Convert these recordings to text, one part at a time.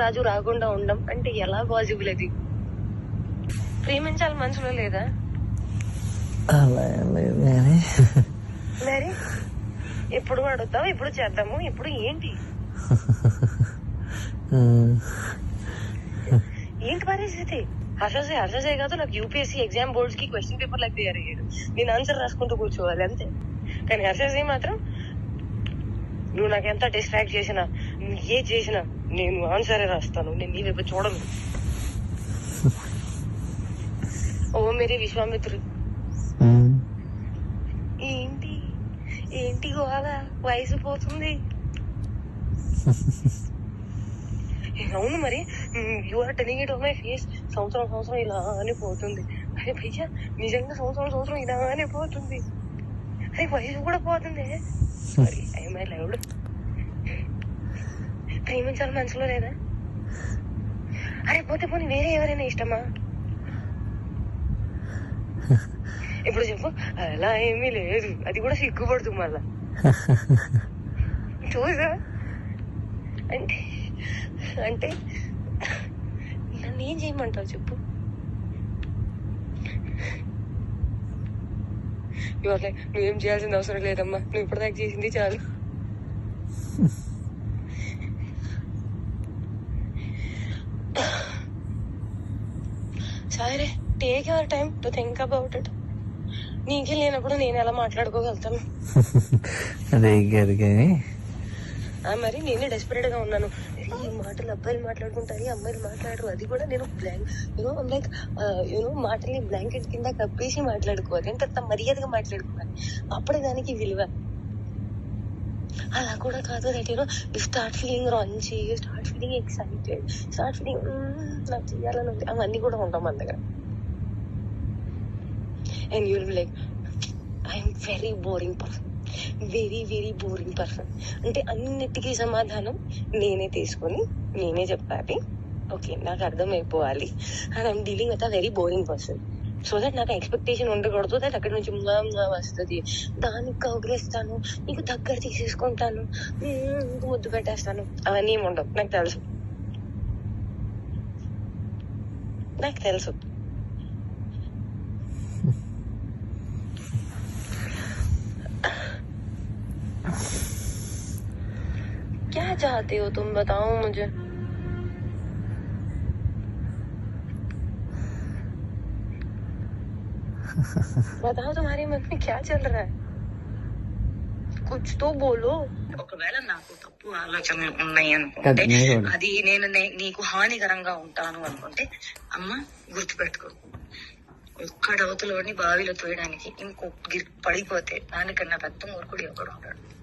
రాజు రాకుండా ఉండం అంటే ఎలా పాసిబుల్ అది? ప్రేమించాలి మనసులో లేదా? అలా ఏం లేదు కానీ. మరి? ఎప్పుడు అడుగుతావు? ఎప్పుడు చేద్దాము? ఇప్పుడు ఏంటి? ఏంటి పరిస్థితి? హర్షసే హర్షసే కాదు నాకు యూపీఎస్సీ ఎగ్జామ్ బోర్డ్స్కి క్వశ్చన్ పేపర్ లాగా తయారు అయ్యాడు నేను ఆన్సర్ రాసుకుంటూ కూర్చోవాలి అంతే. కానీ హర్షసే మాత్రం నువ్వు నాకు ఎంత డిస్ట్రాక్ట్ చేసినా నువ్వు ఏ చేసినా. నేను ఆన్సరే రాస్తాను. నేను నీ వైపు చూడను. ఓ మేరీ విశ్వామిత్రుడు. ఏంటి? ఏంటి గోళ వయసు పోతుంది. అవును మరి. You are telling it my face సంవత్సరం సంవత్సరం ఇలానే పోతుంది. అరే భయ్యా నిజంగా సంవత్సరం సంవత్సరం ఇలానే పోతుంది. అరే వయసు కూడా పోతుంది. సారీ ఐ మై లైవ్డ్ ప్రేమించాలి మనసులో లేదా? అరే పోతే పోనీ వేరే ఎవరైనా ఇష్టమా? ఇప్పుడు చెప్పు. అలా ఏమీ లేదు. అది కూడా సిగ్గుపడుతుంది మళ్ళా. చూసా? అంటే అంటే నన్ను ఏం చేయమంటావు చెప్పు. ఇవాళ నువ్వేం చేయాల్సిన అవసరం లేదమ్మా. నువ్వు ఇప్పటిదాకా చేసింది చాలు. సరే take your time to think about it నీకే లేనప్పుడు నేను ఎలా మాట్లాడుకోగలుగుతాను? అదే కాదు కానీ. మరి నేనే డెస్పరేట్గా ఉన్నాను. ఈ మాటలు అబ్బాయిలు మాట్లాడుకుంటారు అమ్మాయిలు మాట్లాడరు. అది కూడా నేను blank you know like you know మాటల్ని బ్లాంకెట్ కింద కప్పేసి మాట్లాడుకోవాలి. అంటే అంత మర్యాదగా మాట్లాడుకోవాలి. అప్పుడే దానికి విలువ. అలా కూడా కాదు that you know you start feeling raunchy you start feeling excited start feeling నాకు చేయాలని ఉంది. అవన్నీ కూడా ఉంటాం మన దగ్గర. And you like I'm very boring person very very boring person అంటే అన్నిటికీ సమాధానం నేనే తీసుకొని నేనే చెప్పాలి. ఓకే నాకు అర్థమైపోవాలి. And I'm dealing with a very boring person so that నాకు ఎక్స్పెక్టేషన్ ఉండకూడదు దట్ అక్కడ నుంచి ముంగా ముంగా వస్తుంది దానికి కౌగిలిస్తాను నీకు దగ్గర తీసేసుకుంటాను మ్మ్, నీకు ముద్దు పెట్టేస్తాను అవన్నీ ఏమి ఉండవు నాకు తెలుసు నాకు తెలుసు क्या चाहते हो तुम बताओ मुझे बताओ तुम्हारे मन में क्या चल रहा है कुछ तो बोलो ఒకవేళ నాకు తప్పు ఆలోచనలు ఉన్నాయి అనుకుంటే అది నేను కూడా. అది నేను నే- నీకు హానికరంగా ఉంటాను అనుకుంటే అమ్మ గుర్తుపెట్టుకో ఒక్కడ అవతలోని బావిలో తోయడానికి ఇంకో గిర్ పడిపోతే దానికన్నా పెద్ద మూర్ఖుడు ఒకడు ఉంటాడు ఉమ్,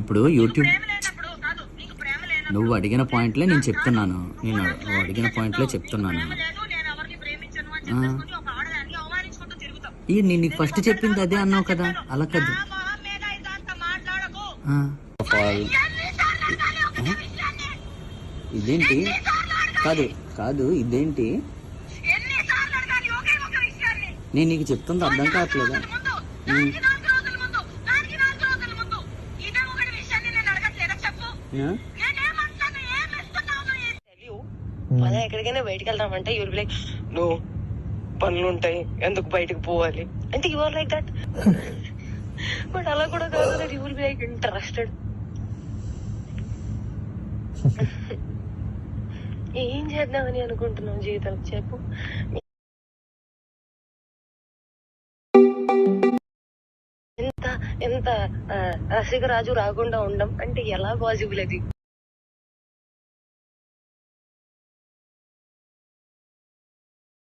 ఇప్పుడు యూట్యూబ్ నువ్వు అడిగిన పాయింట్లే నేను చెప్తున్నాను. నేను నువ్వు అడిగిన పాయింట్లే చెప్తున్నాను. ఈ నేను నీకు ఫస్ట్ చెప్పింది అదే అన్నావు కదా అలా కదా? ఇదేంటి? కాదు కాదు ఇదేంటి? నేను నీకు చెప్తుంది అర్థం కావట్లేదా ఉమ్. ఆ? మనం ఎక్కడికైనా బయటకు వెళ్దామంటే యూర్ లైక్ నో పనులు ఉంటాయి ఎందుకు బయటకు పోవాలి? అంటే యువర్ లైక్ దట్ బట్ అలా కూడా కాదు that your be like interested ఏం చేద్దామని అనుకుంటున్నావు జీవితం చెప్పు. ఎంత ఎంత రసికరాజు రాకుండా ఉండం అంటే ఎలా పాసిబుల్ అది?